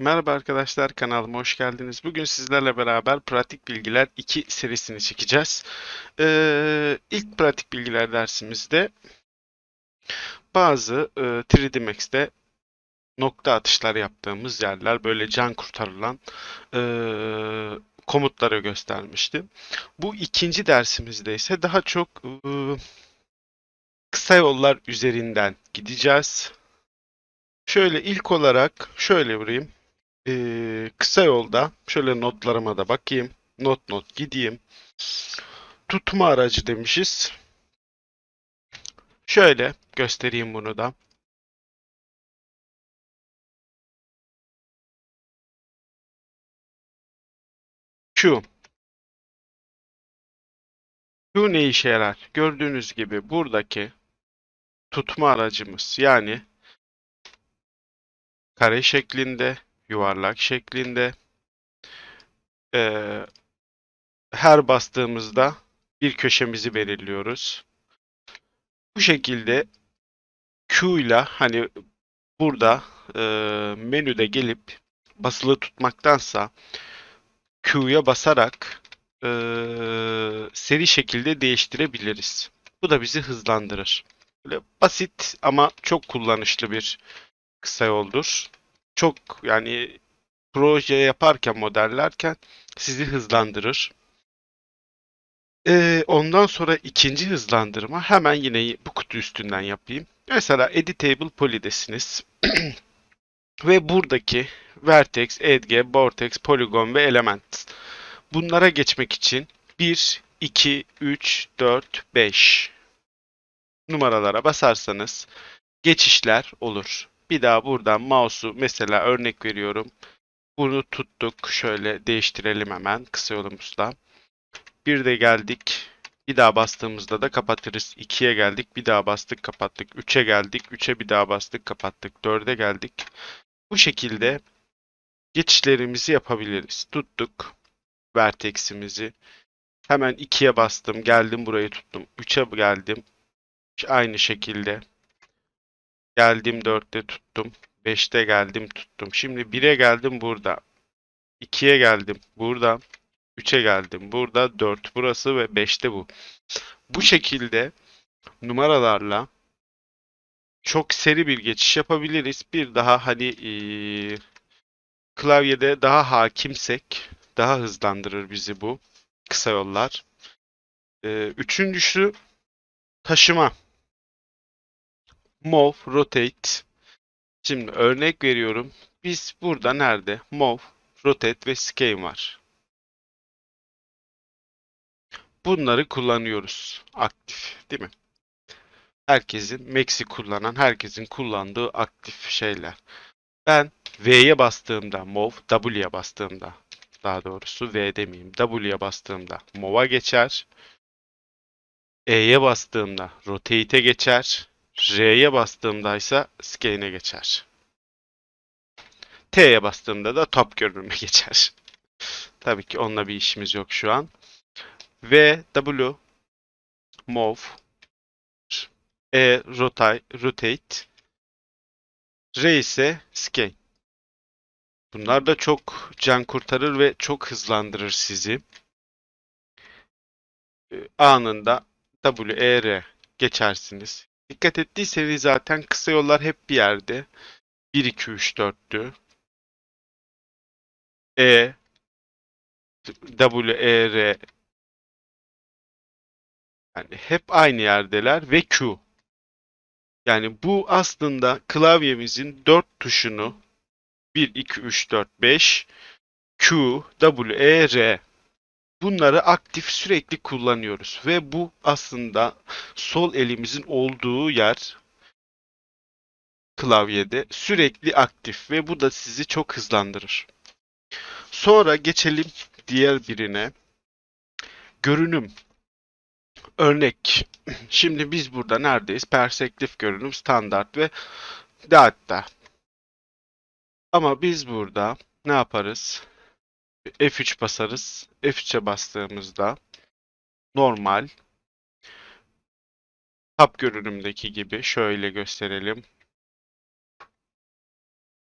Merhaba arkadaşlar, kanalıma hoş geldiniz. Bugün sizlerle beraber Pratik Bilgiler 2 serisini çekeceğiz. Ee, ilk Pratik Bilgiler dersimizde bazı e, 3D Max'te nokta atışlar yaptığımız yerler, böyle can kurtarılan e, komutları göstermiştim. Bu ikinci dersimizde ise daha çok e, kısa yollar üzerinden gideceğiz. Şöyle ilk olarak şöyle vurayım. Ee, kısa yolda şöyle notlarıma da bakayım. Not not gideyim. Tutma aracı demişiz. Şöyle göstereyim bunu da. Şu. Şu ne işe yarar? Gördüğünüz gibi buradaki tutma aracımız yani kare şeklinde, yuvarlak şeklinde Ee, her bastığımızda bir köşemizi belirliyoruz. Bu şekilde Q ile hani burada e, menüde gelip basılı tutmaktansa Q'ya basarak e, seri şekilde değiştirebiliriz. Bu da bizi hızlandırır. Böyle basit ama çok kullanışlı bir kısa yoldur. Çok yani proje yaparken, modellerken sizi hızlandırır. Ee, ondan sonra ikinci hızlandırma hemen yine bu kutu üstünden yapayım. Mesela Editable Poly'desiniz. ve buradaki Vertex, Edge, Vortex, Polygon ve Element. Bunlara geçmek için 1, 2, 3, 4, 5 numaralara basarsanız geçişler olur. Bir daha buradan mouse'u mesela örnek veriyorum. Bunu tuttuk. Şöyle değiştirelim hemen kısa yolumuzda. Bir de geldik. Bir daha bastığımızda da kapatırız. 2'ye geldik. Bir daha bastık kapattık. 3'e geldik. 3'e bir daha bastık kapattık. 4'e geldik. Bu şekilde geçişlerimizi yapabiliriz. Tuttuk. Vertex'imizi. Hemen 2'ye bastım. Geldim burayı tuttum. 3'e geldim. Aynı şekilde. Geldim 4'te tuttum. 5'te geldim tuttum. Şimdi 1'e geldim burada. 2'ye geldim burada. 3'e geldim burada. 4 burası ve 5'te bu. Bu şekilde numaralarla çok seri bir geçiş yapabiliriz. Bir daha hani eee, klavyede daha hakimsek daha hızlandırır bizi bu kısa yollar. Eee, üçüncüsü taşıma. Move, rotate. Şimdi örnek veriyorum. Biz burada nerede? Move, rotate ve scale var. Bunları kullanıyoruz aktif, değil mi? Herkesin Max'i kullanan, herkesin kullandığı aktif şeyler. Ben V'ye bastığımda move, W'ye bastığımda daha doğrusu V demeyeyim. W'ye bastığımda move'a geçer. E'ye bastığımda rotate'e geçer. R'ye bastığımda ise scane'e geçer. T'ye bastığımda da top görünüme geçer. Tabii ki onunla bir işimiz yok şu an. V, W, move, E, rotate, rotate, R ise scan. Bunlar da çok can kurtarır ve çok hızlandırır sizi. Ee, Anında W, E, R geçersiniz. Dikkat ettiyseniz zaten kısa yollar hep bir yerde. 1, 2, 3, 4'tü. E, W, E, R yani hep aynı yerdeler ve Q. Yani bu aslında klavyemizin 4 tuşunu 1, 2, 3, 4, 5 Q, W, E, R bunları aktif sürekli kullanıyoruz ve bu aslında sol elimizin olduğu yer klavyede sürekli aktif ve bu da sizi çok hızlandırır. Sonra geçelim diğer birine. Görünüm. Örnek. Şimdi biz burada neredeyiz? Perspektif görünüm, standart ve daatta. Ama biz burada ne yaparız? F3 basarız. F3'e bastığımızda normal tab görünümdeki gibi şöyle gösterelim.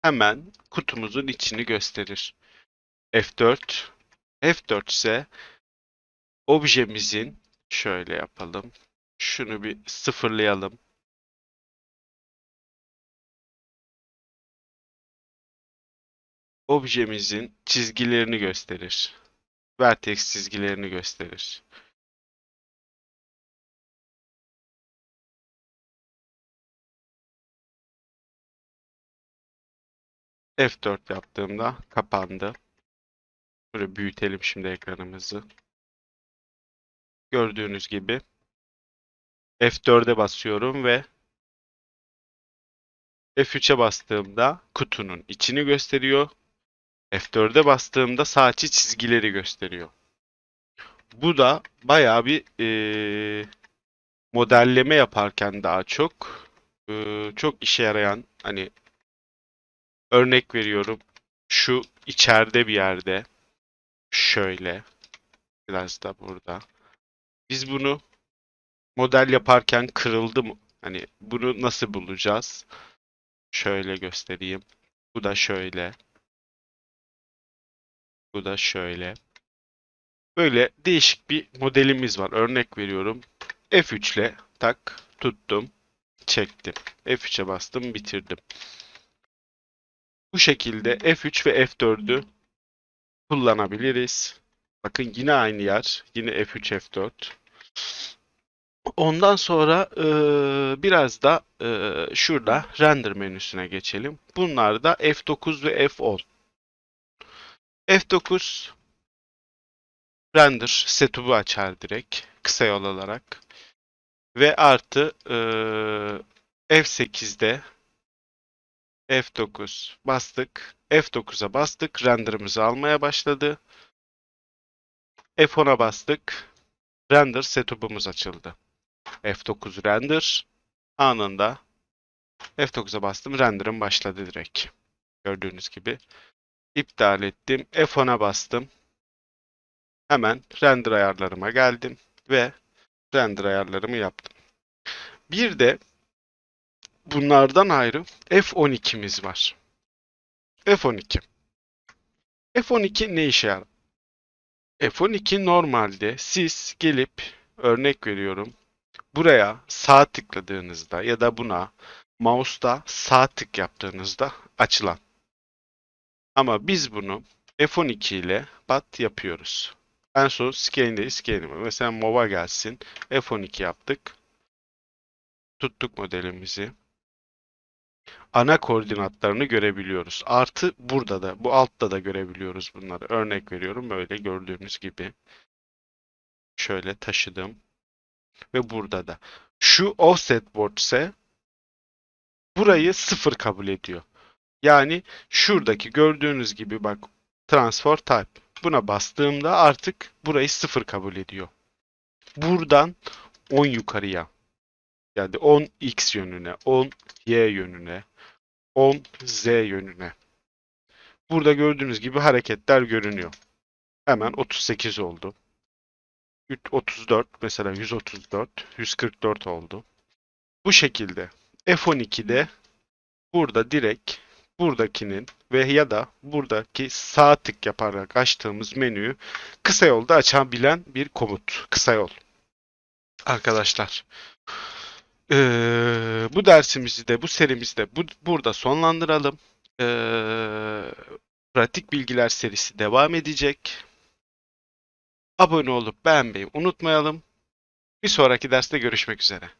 hemen kutumuzun içini gösterir. F4 F4 ise objemizin şöyle yapalım. Şunu bir sıfırlayalım. Objemizin çizgilerini gösterir. Vertex çizgilerini gösterir. F4 yaptığımda kapandı. Böyle büyütelim şimdi ekranımızı. Gördüğünüz gibi F4'e basıyorum ve F3'e bastığımda kutunun içini gösteriyor. F4'e bastığımda sağ açı çizgileri gösteriyor. Bu da bayağı bir eee, modelleme yaparken daha çok eee, çok işe yarayan hani örnek veriyorum şu içeride bir yerde şöyle biraz da burada biz bunu model yaparken kırıldı mı? Hani bunu nasıl bulacağız? Şöyle göstereyim. Bu da şöyle. Bu da şöyle. Böyle değişik bir modelimiz var. Örnek veriyorum. F3 ile tak tuttum. Çektim. F3'e bastım bitirdim. Bu şekilde F3 ve F4'ü kullanabiliriz. Bakın yine aynı yer. Yine F3 F4. Ondan sonra eee, biraz da eee, şurada render menüsüne geçelim. Bunlar da F9 ve F10. F9 render setup'u açar direkt kısa yol olarak. Ve artı eee, F8'de F9 bastık. F9'a bastık. Render'ımızı almaya başladı. F10'a bastık. Render setup'umuz açıldı. F9 render anında F9'a bastım. Render'ım başladı direkt. Gördüğünüz gibi. İptal ettim. F10'a bastım. Hemen render ayarlarıma geldim ve render ayarlarımı yaptım. Bir de bunlardan ayrı F12'miz var. F12. F12 ne işe yarar? F12 normalde siz gelip örnek veriyorum buraya sağ tıkladığınızda ya da buna mouse'da sağ tık yaptığınızda açılan. Ama biz bunu F12 ile bat yapıyoruz. En son scane'de scane'ime. Mesela MOV'a gelsin. F12 yaptık. Tuttuk modelimizi. Ana koordinatlarını görebiliyoruz. Artı burada da bu altta da görebiliyoruz bunları. Örnek veriyorum böyle gördüğünüz gibi. Şöyle taşıdım. Ve burada da. Şu offset board ise burayı sıfır kabul ediyor. Yani şuradaki gördüğünüz gibi bak transfer type. Buna bastığımda artık burayı sıfır kabul ediyor. Buradan 10 yukarıya yani 10 x yönüne, 10 y yönüne, 10 z yönüne. Burada gördüğünüz gibi hareketler görünüyor. Hemen 38 oldu. 34 mesela 134, 144 oldu. Bu şekilde F12'de burada direkt buradakinin ve ya da buradaki sağ tık yaparak açtığımız menüyü kısa yolda açabilen bir komut. Kısa yol. Arkadaşlar. Ee, bu dersimizi de bu serimizi de bu, burada sonlandıralım. Ee, pratik bilgiler serisi devam edecek. Abone olup beğenmeyi unutmayalım. Bir sonraki derste görüşmek üzere.